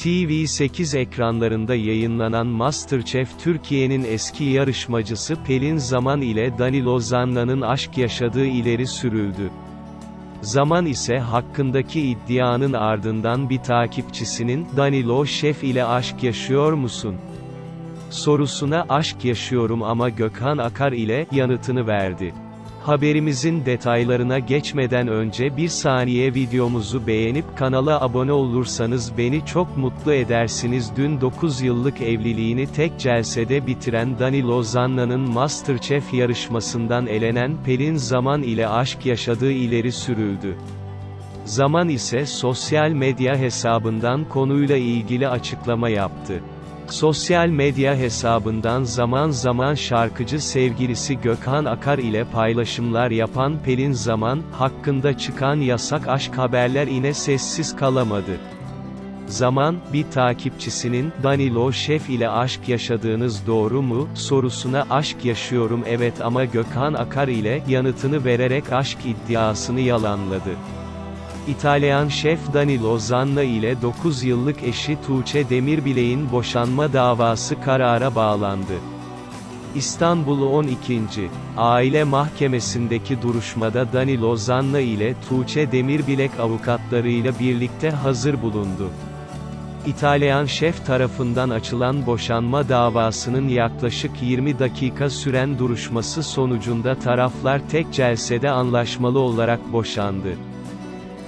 TV8 ekranlarında yayınlanan MasterChef Türkiye'nin eski yarışmacısı Pelin Zaman ile Danilo Zanna'nın aşk yaşadığı ileri sürüldü. Zaman ise hakkındaki iddianın ardından bir takipçisinin, Danilo Şef ile aşk yaşıyor musun? sorusuna aşk yaşıyorum ama Gökhan Akar ile yanıtını verdi. Haberimizin detaylarına geçmeden önce bir saniye videomuzu beğenip kanala abone olursanız beni çok mutlu edersiniz. Dün 9 yıllık evliliğini tek celsede bitiren Danilo Zanna'nın MasterChef yarışmasından elenen Pelin Zaman ile aşk yaşadığı ileri sürüldü. Zaman ise sosyal medya hesabından konuyla ilgili açıklama yaptı. Sosyal medya hesabından zaman zaman şarkıcı sevgilisi Gökhan Akar ile paylaşımlar yapan Pelin Zaman, hakkında çıkan yasak aşk haberler yine sessiz kalamadı. Zaman, bir takipçisinin, Danilo Şef ile aşk yaşadığınız doğru mu, sorusuna aşk yaşıyorum evet ama Gökhan Akar ile, yanıtını vererek aşk iddiasını yalanladı. İtalyan şef Danilo Zanna ile 9 yıllık eşi Tuğçe Demirbilek'in boşanma davası karara bağlandı. İstanbul 12. Aile Mahkemesi'ndeki duruşmada Danilo Zanna ile Tuğçe Demirbilek avukatlarıyla birlikte hazır bulundu. İtalyan şef tarafından açılan boşanma davasının yaklaşık 20 dakika süren duruşması sonucunda taraflar tek celsede anlaşmalı olarak boşandı.